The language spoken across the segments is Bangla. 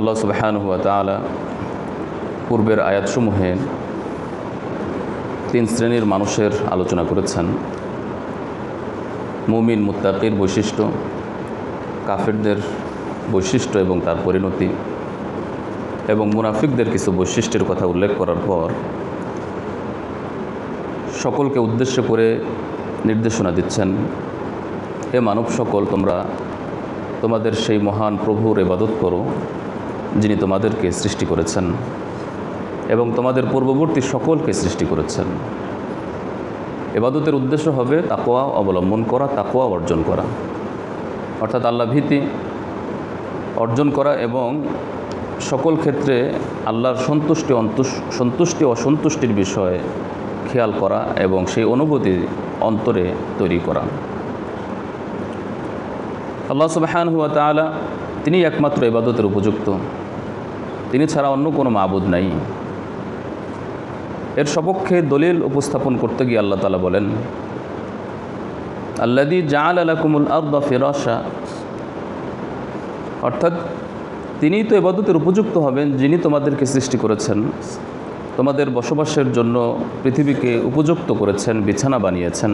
আল্লাহ সুবাহান হুয়া তালা পূর্বের আয়াতসমূহে তিন শ্রেণির মানুষের আলোচনা করেছেন। মুমিন মুত্তাকির বৈশিষ্ট্য, কাফেরদের বৈশিষ্ট্য এবং তার পরিণতি এবং মুনাফিকদের কিছু বৈশিষ্ট্যের কথা উল্লেখ করার পর সকলকে উদ্দেশ্য করে নির্দেশনা দিচ্ছেন, হে মানব সকল তোমরা তোমাদের সেই মহান প্রভুর এবাদত করো যিনি তোমাদেরকে সৃষ্টি করেছেন এবং তোমাদের পূর্ববর্তী সকলকে সৃষ্টি করেছেন। এবাদতের উদ্দেশ্য হবে তাকোয়া অবলম্বন করা তাকোয়া অর্জন করা। অর্থাৎ আল্লাহ ভীতি অর্জন করা এবং সকল ক্ষেত্রে আল্লাহর সন্তুষ্টি সন্তুষ্টি, অসন্তুষ্টির বিষয়ে খেয়াল করা এবং সেই অনুভূতি অন্তরে তৈরি করা। আল্লাহ সুবাহান হুয়া তালা তিনি একমাত্র এবাদতের উপযুক্ত। তিনি ছাড়া অন্য কোনো মাবুদ নাই। এর সপক্ষে দলিল উপস্থাপন করতে গিয়ে আল্লাহ তালা বলেন আল্লাদি জাল আলাকুমুল আব্বা ফিরাসা অর্থাৎ তিনিই তো এবাদতের উপযুক্ত হবেন, যিনি তোমাদেরকে সৃষ্টি করেছেন। তোমাদের বসবাসের জন্য পৃথিবীকে উপযুক্ত করেছেন, বিছানা বানিয়েছেন,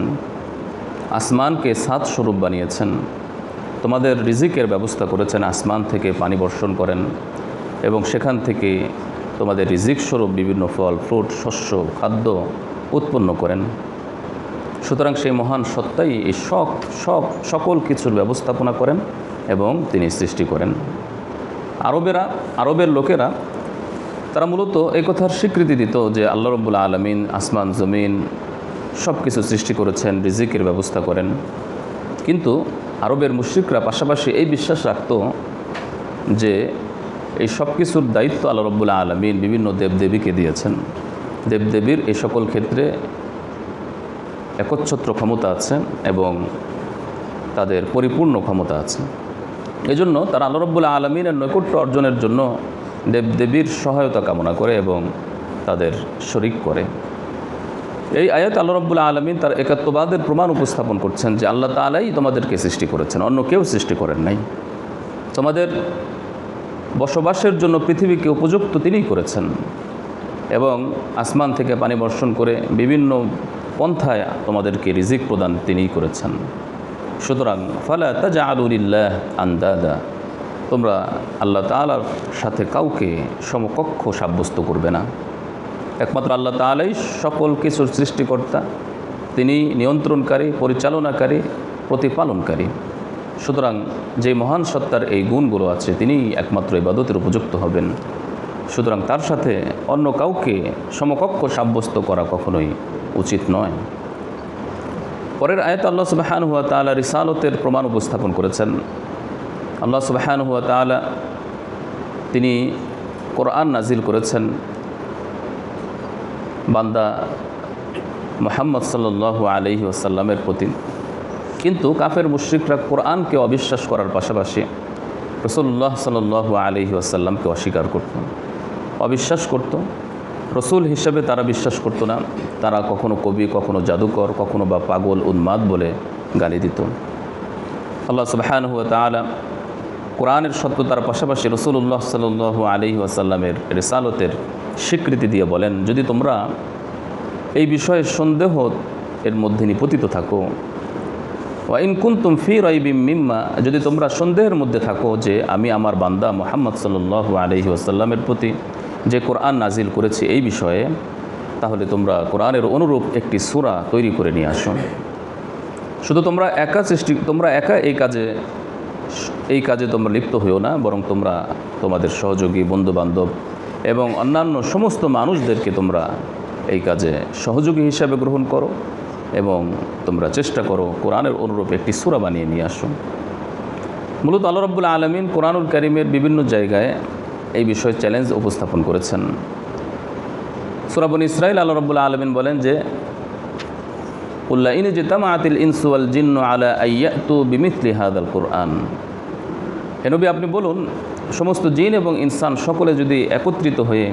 আসমানকে সাত স্বরূপ বানিয়েছেন। তোমাদের রিজিকের ব্যবস্থা করেছেন, আসমান থেকে পানি বর্ষণ করেন এবং সেখান থেকে তোমাদের রিজিক স্বরূপ বিভিন্ন ফল, ফ্রুট, শস্য, খাদ্য উৎপন্ন করেন। সুতরাং সেই মহান সত্তাই এই সব সব, সকল কিছুর ব্যবস্থাপনা করেন এবং তিনি সৃষ্টি করেন। আরবেরা, আরবের লোকেরা, তারা মূলত এই কথার স্বীকৃতি দিত যে আল্লাহ রব্বুল আলমিন আসমান, জমিন সব কিছু সৃষ্টি করেছেন, রিজিকের ব্যবস্থা করেন। কিন্তু আরবের মুশ্রিকরা পাশাপাশি এই বিশ্বাস রাখত যে এই সব কিছুর দায়িত্ব আল্লাহ রব্বুল্লা আলমিন বিভিন্ন দেবদেবীকে দিয়েছেন। দেবদেবীর এই সকল ক্ষেত্রে একচ্ছত্র ক্ষমতা আছে এবং তাদের পরিপূর্ণ ক্ষমতা আছে। এজন্য তারা আল্লাহ রব্বুল্লা আলমিনের নৈকট্য অর্জনের জন্য দেবদেবীর সহায়তা কামনা করে এবং তাদের শরিক করে। এই আয়াত আল্লাহ রব্বুল্লা আলমিন তার একাত্মবাদের প্রমাণ উপস্থাপন করছেন যে আল্লাহ তালাই তোমাদেরকে সৃষ্টি করেছেন, অন্য কেউ সৃষ্টি করেন নাই। তোমাদের বসবাসের জন্য পৃথিবীকে উপযুক্ত তিনিই করেছেন এবং আসমান থেকে পানি বর্ষণ করে বিভিন্ন পন্থায় তোমাদেরকে রিজিক প্রদান তিনিই করেছেন। সুতরাং, ফালা তাজা আলুলিল্লাহ আন্দাদা, তোমরা আল্লাহ তালার সাথে কাউকে সমকক্ষ সাব্যস্ত করবে না। একমাত্র আল্লাহ তালাই সকল কিছুর সৃষ্টিকর্তা। তিনি নিয়ন্ত্রণকারী, পরিচালনাকারী, প্রতিপালনকারী। সুতরাং যে মহান সত্তার এই গুণগুলো আছে তিনি একমাত্র ইবাদতের উপযুক্ত হবেন। সুতরাং তার সাথে অন্য কাউকে সমকক্ষ সাব্যস্ত করা কখনোই উচিত নয়। পরের আয়ত আল্লাহ সুবাহান হুয়া তালা রিসালতের প্রমাণ উপস্থাপন করেছেন। আল্লাহ সুবাহান হুয়া তালা তিনি কোরআন নাজিল করেছেন। বান্দা মোহাম্মদ সাল্লু আলহি আসাল্লামের প্রতি। কিন্তু কাফের মুশ্রিকরা কোরআনকে অবিশ্বাস করার পাশাপাশি রসুল্লাহ সাল্লু আলহি আসাল্লামকে অস্বীকার করত। অবিশ্বাস করত। রসুল হিসেবে তারা বিশ্বাস করতো না। তারা কখনো কবি, কখনো জাদুকর, কখনো বা পাগল, উন্মাদ বলে গালি দিত। আল্লাহ সুবাহান হুয়া তালা কোরআনের সত্যতার পাশাপাশি রসুল্লাহ সাল্লু আলহি আসাল্লামের রেসালতের স্বীকৃতি দিয়ে বলেন, যদি তোমরা এই বিষয়ে সন্দেহ এর মধ্যে নিপতিত থাকো ওয়াইন কুন্তুম ফি রাইবিম মিম্মা, যদি তোমরা সন্দেহের মধ্যে থাকো যে আমি আমার বান্দা মোহাম্মদ সাল্লু আলহি আসাল্লামের প্রতি যে কোরআন নাজিল করেছি এই বিষয়ে, তাহলে তোমরা কোরআনের অনুরূপ একটি সুরা তৈরি করে নিয়ে আসো। শুধু তোমরা একা সৃষ্টি, তোমরা একা এই কাজে এই কাজে তোমরা লিপ্ত হইও না, বরং তোমরা তোমাদের সহযোগী, বন্ধুবান্ধব এবং অন্যান্য সমস্ত মানুষদেরকে তোমরা এই কাজে সহযোগী হিসাবে গ্রহণ করো এবং তোমরা চেষ্টা করো কোরআনের অনুরূপ একটি সুরা বানিয়ে নিয়ে আসো। মূলত আল্লাহ রব্বুল আলমিন কোরআনুল করিমের বিভিন্ন জায়গায় এই বিষয়ে চ্যালেঞ্জ উপস্থাপন করেছেন। সুরাবন ইসরাইল আল্লাহ রব্বুল আলমিন বলেন যে উল্লাহ ইন যে তামাতিল ইনসুয়াল জিন্ন আলা আইয়াতু বিমিথলি হাদাল কোরআন। হেনবি আপনি বলুন সমস্ত জিন এবং ইনসান সকলে যদি একত্রিত হয়ে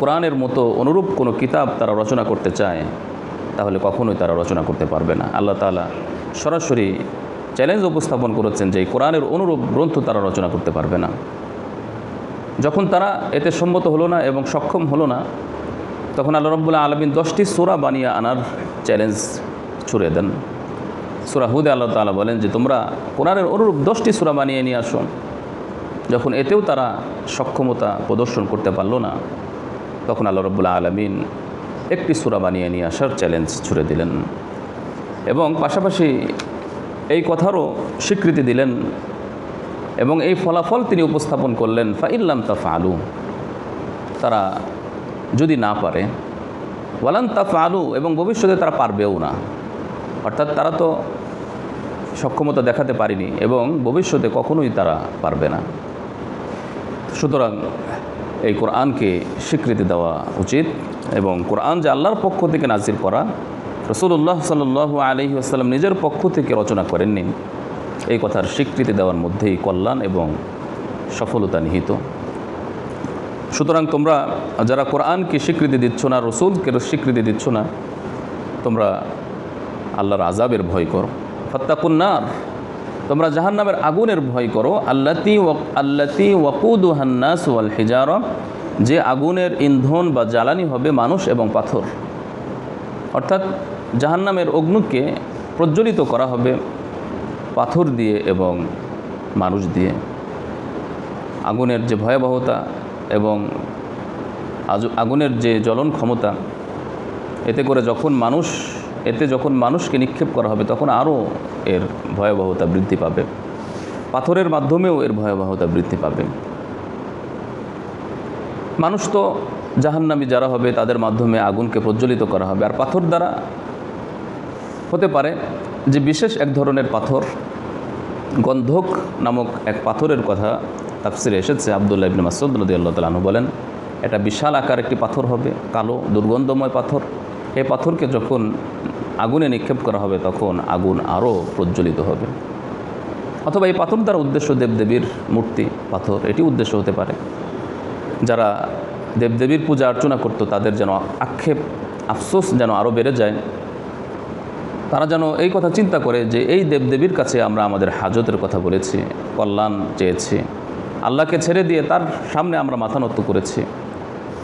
কোরআনের মতো অনুরূপ কোনো কিতাব তারা রচনা করতে চায়, তাহলে কখনোই তারা রচনা করতে পারবে না। আল্লাহ তালা সরাসরি চ্যালেঞ্জ উপস্থাপন করেছেন যে কোরআনের অনুরূপ গ্রন্থ তারা রচনা করতে পারবে না। যখন তারা এতে সম্মত হলো না এবং সক্ষম হলো না, তখন আল্লাহ রব্বুল্লাহ আলমিন দশটি সোরা বানিয়ে আনার চ্যালেঞ্জ ছুড়ে দেন। সুরা হুদে আল্লাহ তালা বলেন যে, তোমরা কোরআনের অনুরূপ দশটি সুরা বানিয়ে নিয়ে আসো। যখন এতেও তারা সক্ষমতা প্রদর্শন করতে পারল না, তখন আল্লাহ রব্বুল্লাহ আলমিন একটি সুরা বানিয়ে নিয়ে আসার চ্যালেঞ্জ ছুড়ে দিলেন এবং পাশাপাশি এই কথারও স্বীকৃতি দিলেন এবং এই ফলাফল তিনি উপস্থাপন করলেন ফাইল্লাম তাফা আলু তারা যদি না পারে, ওয়ালান তাফা আলু এবং ভবিষ্যতে তারা পারবেও না। অর্থাৎ তারা তো সক্ষমতা দেখাতে পারেনি এবং ভবিষ্যতে কখনোই তারা পারবে না। সুতরাং এই কোরআনকে স্বীকৃতি দেওয়া উচিত এবং কোরআন যে আল্লাহর পক্ষ থেকে নাজির করা রসুল্লাহ সাল্লু আলহি আসাল্লাম নিজের পক্ষ থেকে রচনা করেননি, এই কথার স্বীকৃতি দেওয়ার মধ্যেই কল্যাণ এবং সফলতা নিহিত। সুতরাং তোমরা যারা কোরআনকে স্বীকৃতি দিচ্ছ না, রসুলকে স্বীকৃতি দিচ্ছ না, তোমরা আল্লাহর আজাবের ভয় করো। ফত্তাকুন্নার তোমরা জাহান্নামের আগুনের ভয় করো। আল্লাতি আল্লাতি ওয়াকুদু হান্নাস ওয়াল হিজার। যে আগুনের ইন্ধন বা জ্বালানি হবে মানুষ এবং পাথর। অর্থাৎ জাহান্নামের অগ্নুকে প্রজ্বলিত করা হবে পাথর দিয়ে এবং মানুষ দিয়ে। আগুনের যে ভয়াবহতা এবং আগুনের যে জ্বলন ক্ষমতা, এতে করে যখন মানুষ এতে যখন মানুষকে নিক্ষেপ করা হবে, তখন আরও এর ভয়াবহতা বৃদ্ধি পাবে। পাথরের মাধ্যমেও এর ভয়াবহতা বৃদ্ধি পাবে। মানুষ তো জাহান্নামি যারা হবে, তাদের মাধ্যমে আগুনকে প্রজ্বলিত করা হবে। আর পাথর দ্বারা হতে পারে যে বিশেষ এক ধরনের পাথর, গন্ধক নামক এক পাথরের কথা তাফসিরে এসেছে। আবদুল্লাহ ইবিন মাসুদ রদি আল্লাহ তালু বলেন, এটা বিশাল আকার একটি পাথর হবে, কালো দুর্গন্ধময় পাথর। এই পাথরকে যখন আগুনে নিক্ষেপ করা হবে, তখন আগুন আরও প্রজ্বলিত হবে। অথবা এই পাথর দ্বারা উদ্দেশ্য দেবদেবীর মূর্তি, পাথর, এটি উদ্দেশ্য হতে পারে। যারা দেবদেবীর পূজা অর্চনা করতো, তাদের যেন আক্ষেপ, আফসোস যেন আরও বেড়ে যায়। তারা যেন এই কথা চিন্তা করে যে, এই দেবদেবীর কাছে আমরা আমাদের হাজতের কথা বলেছি, কল্যাণ চেয়েছি। আল্লাহকে ছেড়ে দিয়ে তার সামনে আমরা মাথা নত করেছি।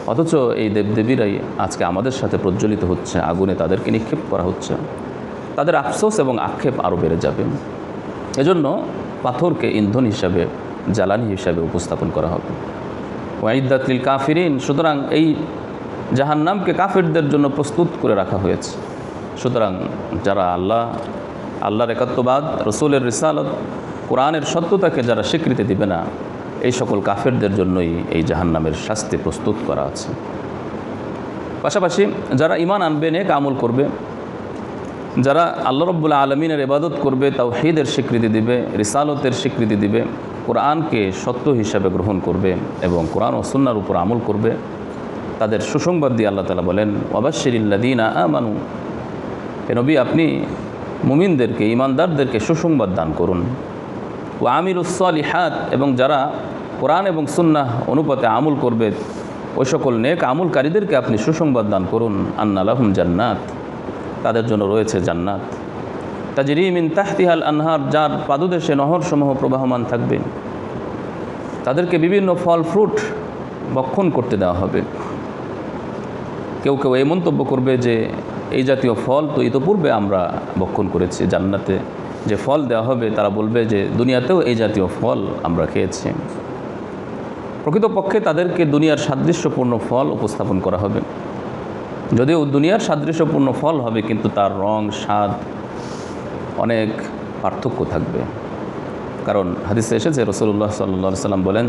অথচ এই দেবদেবীরাই আজকে আমাদের সাথে প্রজ্বলিত হচ্ছে, আগুনে তাদেরকে নিক্ষেপ করা হচ্ছে। তাদের আফসোস এবং আক্ষেপ আরও বেড়ে যাবে। এজন্য পাথরকে ইন্ধন হিসাবে, জ্বালানি হিসাবে উপস্থাপন করা হবে। ওয়াইদাতিল কাফিরিন, সুতরাং এই জাহান্নামকে কাফিরদের জন্য প্রস্তুত করে রাখা হয়েছে। সুতরাং যারা আল্লাহ, আল্লাহর একাত্মবাদ রসুলের রিসালত, কোরআনের সত্যতাকে যারা স্বীকৃতি দিবে না এই সকল কাফেরদের জন্যই এই জাহান্নামের শাস্তি প্রস্তুত করা আছে। পাশাপাশি যারা ইমান আনবে, নেক আমল করবে, যারা আল্লাহ রব্বুল্লা আলমিনের ইবাদত করবে তাও হেদের স্বীকৃতি দিবে, রিসালতের স্বীকৃতি দিবে, কোরআনকে সত্য হিসাবে গ্রহণ করবে এবং কোরআন ও সুন্নার উপর আমল করবে, তাদের সুসংবাদ দিয়ে আল্লাহ তালা বলেন ওয়াবাশিরিল্লাদিনা আমানু এ নবী, আপনি মুমিনদেরকে ইমানদারদেরকে সুসংবাদ দান করুন। ও আমির উসলিহাত এবং যারা কোরআন এবং সুন্নাহ অনুপাতে আমল করবে। ওই সকল নেক আমলকারীদেরকে আপনি সুসংবাদ দান করুন। আন্নালাহুম জান্নাত। তাদের জন্য রয়েছে জান্নাত। তাজরিমিন তাহতিহাল আনহার, যার পাদদেশে নহরসমূহ প্রবাহমান থাকবে। তাদেরকে বিভিন্ন ফল, ফ্রুট বক্ষণ করতে দেওয়া হবে। কেউ কেউ এই মন্তব্য করবে যে, এই জাতীয় ফল তো ইতোপূর্বে আমরা বক্ষণ করেছি জান্নাতে। যে ফল দেওয়া হবে, তারা বলবে যে, দুনিয়াতেও এই জাতীয় ফল আমরা খেয়েছি। প্রকৃতপক্ষে তাদেরকে দুনিয়ার সাদৃশ্যপূর্ণ ফল উপস্থাপন করা হবে। যদিও দুনিয়ার সাদৃশ্যপূর্ণ ফল হবে, কিন্তু তার রং, স্বাদ অনেক পার্থক্য থাকবে। কারণ হাদিসে এসেছে রসুল্লাহ সাল্লা সাল্লাম বলেন,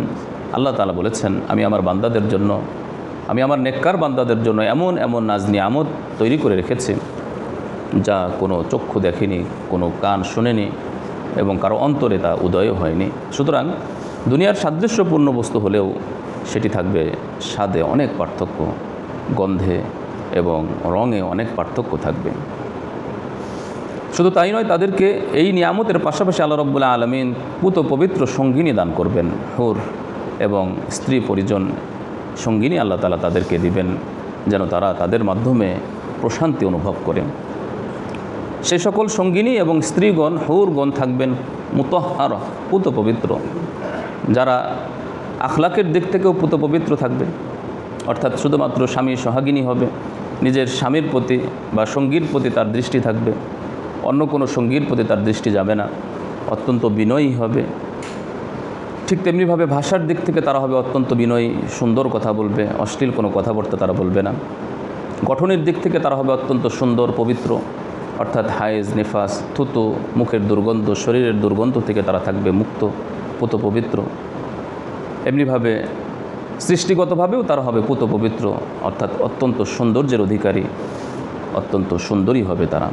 আল্লাহ তালা বলেছেন, আমি আমার বান্দাদের জন্য, আমি আমার নেককার বান্দাদের জন্য এমন এমন নাজনি আমদ তৈরি করে রেখেছি, যা কোনো চক্ষু দেখেনি, কোনো কান শোনেনি এবং কারও অন্তরে তা উদয় হয়নি। সুতরাং দুনিয়ার সাদৃশ্যপূর্ণ বস্তু হলেও সেটি থাকবে স্বাদে অনেক পার্থক্য, গন্ধে এবং রঙে অনেক পার্থক্য থাকবে। শুধু তাই নয়, তাদেরকে এই নিয়ামতের পাশাপাশি আল্লাহ রব্বুল্লাহ আলমিন পুত পবিত্র সঙ্গিনী দান করবেন। হুর এবং স্ত্রী পরিজন সঙ্গিনী আল্লাহ তালা তাদেরকে দিবেন যেন তারা তাদের মাধ্যমে প্রশান্তি অনুভব করে। সে সকল সঙ্গিনী এবং স্ত্রীগণ, হৌরগণ থাকবেন, মুতহার, পুত পবিত্র। যারা আখলাকের দিক থেকেও পুত পবিত্র থাকবে, অর্থাৎ শুধুমাত্র স্বামী সোহাগিনী হবে, নিজের স্বামীর প্রতি বা সঙ্গীর প্রতি তার দৃষ্টি থাকবে, অন্য কোনো সঙ্গীর প্রতি তার দৃষ্টি যাবে না, অত্যন্ত বিনয়ী হবে। ঠিক তেমনিভাবে ভাষার দিক থেকে তারা হবে অত্যন্ত বিনয়ী, সুন্দর কথা বলবে, অশ্লীল কোনো কথাবার্তা তারা বলবে না। গঠনের দিক থেকে তারা হবে অত্যন্ত সুন্দর, পবিত্র, অর্থাৎ হায়েজ, নেফাস, থুতু, মুখের দুর্গন্ধ, শরীরের দুর্গন্ধ থেকে তারা থাকবে মুক্ত। পুত পবিত্র। এমনিভাবে সৃষ্টিগতভাবেও তারা হবে পুত পবিত্র, অর্থাৎ অত্যন্ত সৌন্দর্যের অধিকারী, অত্যন্ত সুন্দরী হবে তারা।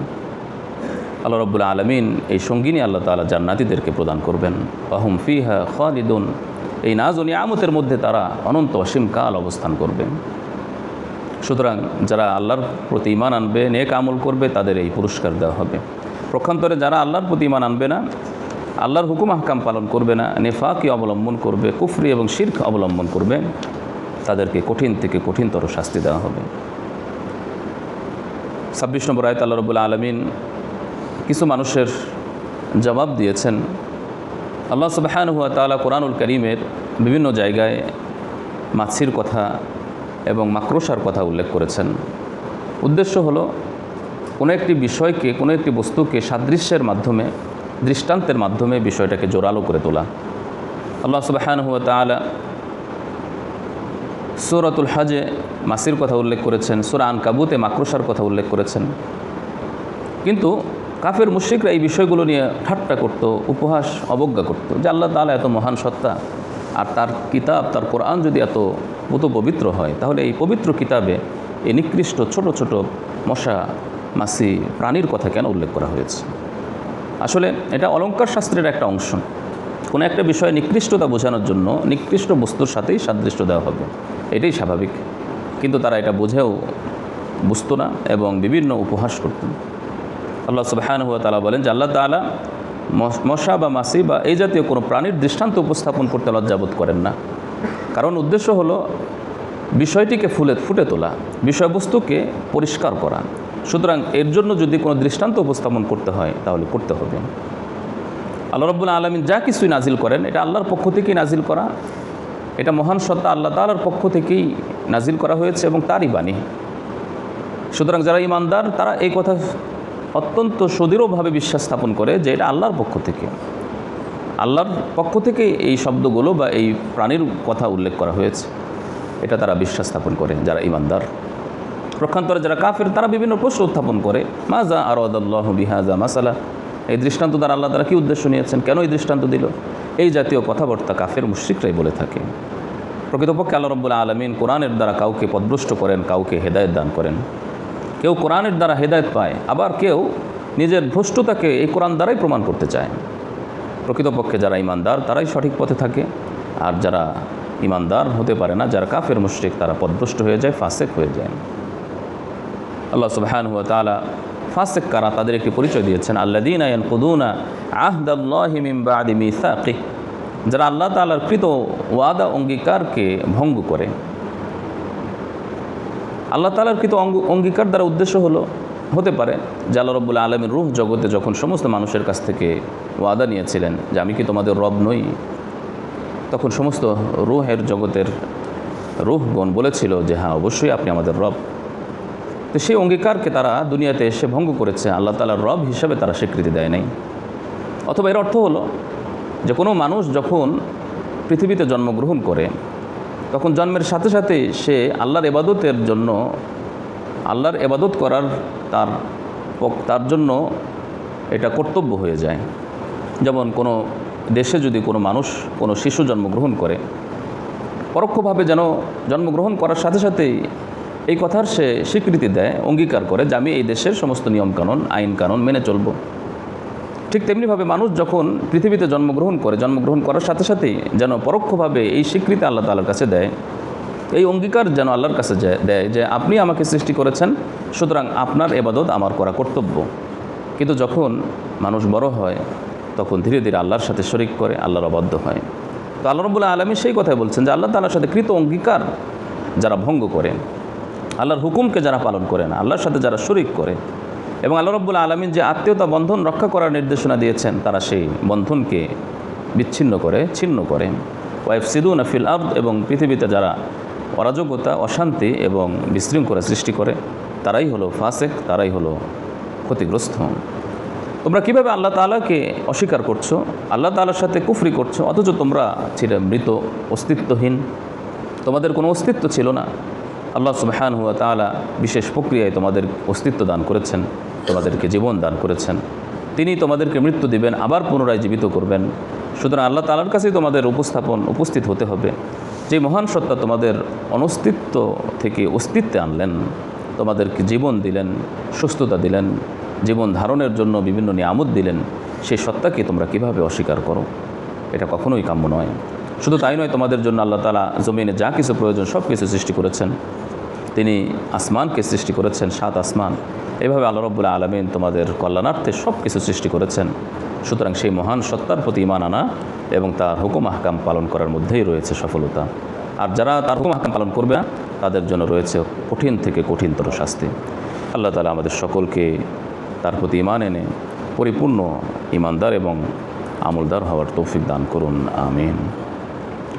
আল্লাহ রব্বুল আলমিন এই সঙ্গিনী আল্লাহ তালা জান্নাতিদেরকে প্রদান করবেন। আহম ফিহা খালিদুন। এই নাজ ও নিয়ামতের মধ্যে তারা অনন্ত অসীম কাল অবস্থান করবেন সুতরাং যারা আল্লাহর প্রতি ইমান আনবে, নেক আমল করবে, তাদের এই পুরস্কার দেওয়া হবে। প্রক্ষান্তরে যারা আল্লাহর প্রতি ইমান আনবে না আল্লাহর হুকুম আহকাম পালন করবে না নেফাকি অবলম্বন করবে, কুফরি এবং শির্ক অবলম্বন করবে, তাদেরকে কঠিন থেকে কঠিনতর শাস্তি দেওয়া হবে। ছাব্বিশ নম্বর আয়ত আল্লাহ রবুল্লা আলমিন কিছু মানুষের জবাব দিয়েছেন। আল্লাহ সুবাহান হুয়া তালা কোরআনুল করিমের বিভিন্ন জায়গায় মাছির কথা এবং মাকড়সার কথা উল্লেখ করেছেন। উদ্দেশ্য হলো, কোনো একটি বিষয়কে, কোনো একটি বস্তুকে সাদৃশ্যের মাধ্যমে দৃষ্টান্তের মাধ্যমে বিষয়টাকে জোরালো করে তোলা। আল্লাহ সুবাহান হুয়া তালা সুরাতুল হাজে মাসির কথা উল্লেখ করেছেন, সুরা আন কাবুতে মাকড়সার কথা উল্লেখ করেছেন। কিন্তু কাফের মুশ্রিকরা এই বিষয়গুলো নিয়ে ঠাট্টা করত, উপহাস অবজ্ঞা করত যে আল্লাহ তালা এত মহান সত্তা আর তার কিতাব, তার কোরআন যদি এত পুত পবিত্র হয়, তাহলে এই পবিত্র কিতাবে এই নিকৃষ্ট ছোট ছোট মশা, মাসি, প্রাণীর কথা কেন উল্লেখ করা হয়েছে? আসলে এটা অলঙ্কার শাস্ত্রের একটা অংশ। কোনো একটা বিষয়ে নিকৃষ্টতা বোঝানোর জন্য নিকৃষ্ট বস্তুর সাথেই সাদৃশ্য দেওয়া হবে। এটাই স্বাভাবিক। কিন্তু তারা এটা বুঝেও বুঝতো না এবং বিভিন্ন উপহাস করতেন আল্লাহ সুবাহান হুয়া তালা বলেন যে আল্লাহ তালা মশা বা মাসি বা এই জাতীয় কোনো প্রাণীর দৃষ্টান্ত উপস্থাপন করতে লজ্জাবোধ করেন না। কারণ উদ্দেশ্য হলো বিষয়টিকে ফুলে, ফুটে তোলা, বিষয়বস্তুকে পরিষ্কার করা। সুতরাং এর জন্য যদি কোনো দৃষ্টান্ত উপস্থাপন করতে হয়, তাহলে করতে হবে। আল্লাহ রব্বুল্লা আলমিন যা কিছুই নাজিল করেন, এটা আল্লাহর পক্ষ থেকেই নাজিল করা। এটা মহান সত্তা আল্লাহ তালার পক্ষ থেকেই নাজিল করা হয়েছে এবং তারই বাণী। সুতরাং যারা ইমানদার তারা এই কথা অত্যন্ত সুদৃঢ়ভাবে বিশ্বাস স্থাপন করে যে এটা আল্লাহর পক্ষ থেকে। আল্লাহর পক্ষ থেকে এই শব্দগুলো বা এই প্রাণীর কথা উল্লেখ করা হয়েছে। এটা তারা বিশ্বাস স্থাপন করে যারা ইমানদার প্রক্ষান্তরে যারা কাফের, তারা বিভিন্ন প্রশ্ন উত্থাপন করে মাজা আর আরদাল্লাহ বিহাজা মাসালা? এই দৃষ্টান্ত দ্বারা আল্লাহ তারা কী উদ্দেশ্য নিয়েছেন? কেন এই দৃষ্টান্ত দিল? এই জাতীয় কথাবার্তা কাফের মুশ্রিকরাই বলে থাকে। প্রকৃতপক্ষে আল্লাহ রব্বুল্লাহ আলমিন কোরআনের দ্বারা কাউকে পদভ্রষ্ট করেন, কাউকে হেদায়ত দান করেন। কেউ কোরআনের দ্বারা হেদায়ত পায়, আবার কেউ নিজের ভ্রষ্টতাকে এই কোরআন দ্বারাই প্রমাণ করতে চায়। প্রকৃতপক্ষে যারা ইমানদার তারাই সঠিক পথে থাকে। আর যারা ইমানদার হতে পারে না, যারা কাফের মুশ্রিক, তারা পদভ্রষ্ট হয়ে যায়, ফাসেক হয়ে যায়। আল্লাহ সুবহান হুয়া তালা ফাসেক কারা তাদের একটি পরিচয় দিয়েছেন আল্লাদিন আয়ন কুদুনা আহদাল্লাহিমিম বাদি মিসাকি যারা আল্লাহ তালার কৃত ওয়াদা অঙ্গীকারকে ভঙ্গ করে। আল্লাহ তালার কৃত অঙ্গীকার দ্বারা উদ্দেশ্য হলো, হতে পারে যে আল্লাহ রব্বুল্লা আলমীর রুহ জগতে যখন সমস্ত মানুষের কাছ থেকে ওয়াদা নিয়েছিলেন যে আমি কি তোমাদের রব নই, তখন সমস্ত রুহের জগতের রুহগণ বলেছিল যে হ্যাঁ অবশ্যই আপনি আমাদের রব। তো সেই অঙ্গীকারকে তারা দুনিয়াতে এসে ভঙ্গ করেছে। আল্লাহ তালার রব হিসাবে তারা স্বীকৃতি দেয় নাই। অথবা এর অর্থ হলো যে কোনো মানুষ যখন পৃথিবীতে জন্মগ্রহণ করে, তখন জন্মের সাথে সাথে সে আল্লাহর এবাদতের জন্য, আল্লাহর এবাদত করার তার তার জন্য এটা কর্তব্য হয়ে যায়। যেমন কোনো দেশে যদি কোনো মানুষ, কোনো শিশু জন্মগ্রহণ করে, পরোক্ষভাবে যেন জন্মগ্রহণ করার সাথে সাথেই এই কথার সে স্বীকৃতি দেয়, অঙ্গীকার করে যে আমি এই দেশের সমস্ত নিয়মকানুন আইন কানুন মেনে চলব। ঠিক তেমনিভাবে মানুষ যখন পৃথিবীতে জন্মগ্রহণ করে, জন্মগ্রহণ করার সাথে সাথেই যেন পরোক্ষভাবে এই স্বীকৃতি আল্লাহ তালার কাছে দেয়, এই অঙ্গীকার যেন আল্লাহর কাছে দেয় যে আপনি আমাকে সৃষ্টি করেছেন, সুতরাং আপনার এবাদত আমার করা কর্তব্য। কিন্তু যখন মানুষ বড় হয়, তখন ধীরে ধীরে আল্লাহর সাথে শরিক করে, আল্লাহর অবাধ্য হয়। তো আল্লাহ রবুল্লাহ আলমী সেই কথাই বলছেন যে আল্লাহ তালার সাথে কৃত অঙ্গীকার যারা ভঙ্গ করে আল্লাহর হুকুমকে যারা পালন করে না, আল্লাহর সাথে যারা শরিক করে, এবং আল্লাহ রব্বুল আলমিন যে আত্মীয়তা বন্ধন রক্ষা করার নির্দেশনা দিয়েছেন, তারা সেই বন্ধনকে বিচ্ছিন্ন করে, ছিন্ন করে। ওয়াইফ সিদুন আফিল আব্দ এবং পৃথিবীতে যারা অরাজকতা, অশান্তি এবং বিশৃঙ্খলা সৃষ্টি করে, তারাই হলো ফাসেক, তারাই হলো ক্ষতিগ্রস্ত। তোমরা কীভাবে আল্লাহ তাআলাকে অস্বীকার করছ? আল্লাহ তাআলার সাথে কুফরি করছ? অথচ তোমরা ছিলে মৃত, অস্তিত্বহীন। তোমাদের কোনো অস্তিত্ব ছিল না। আল্লাহ সুবহান হুয়া তাআলা বিশেষ প্রক্রিয়ায় তোমাদের অস্তিত্ব দান করেছেন, তোমাদেরকে জীবন দান করেছেন। তিনি তোমাদেরকে মৃত্যু দিবেন, আবার পুনরায় জীবিত করবেন। সুতরাং আল্লাহ তালার কাছেই তোমাদের উপস্থাপন উপস্থিত হতে হবে। যে মহান সত্তা তোমাদের অনস্তিত্ব থেকে অস্তিত্বে আনলেন, তোমাদেরকে জীবন দিলেন, সুস্থতা দিলেন, জীবন ধারণের জন্য বিভিন্ন নিয়ামত দিলেন সেই সত্তাকে তোমরা কীভাবে অস্বীকার করো? এটা কখনোই কাম্য নয়। শুধু তাই নয়, তোমাদের জন্য আল্লাহ তালা জমিনে যা কিছু প্রয়োজন সব কিছু সৃষ্টি করেছেন। তিনি আসমানকে সৃষ্টি করেছেন, সাত আসমান। এভাবে আল্লাহ রব্বুল্লাহ আলমিন তোমাদের কল্যাণার্থে সব কিছু সৃষ্টি করেছেন। সুতরাং সেই মহান সত্তার প্রতি ইমান আনা এবং তার হুকুম আহকাম পালন করার মধ্যেই রয়েছে সফলতা। আর যারা তার হুকুম আহকাম পালন করবে না তাদের জন্য রয়েছে কঠিন থেকে কঠিনতর শাস্তি। আল্লাহ তালা আমাদের সকলকে তার প্রতি ইমান এনে পরিপূর্ণ ইমানদার এবং আমলদার হওয়ার তৌফিক দান করুন, আমিন।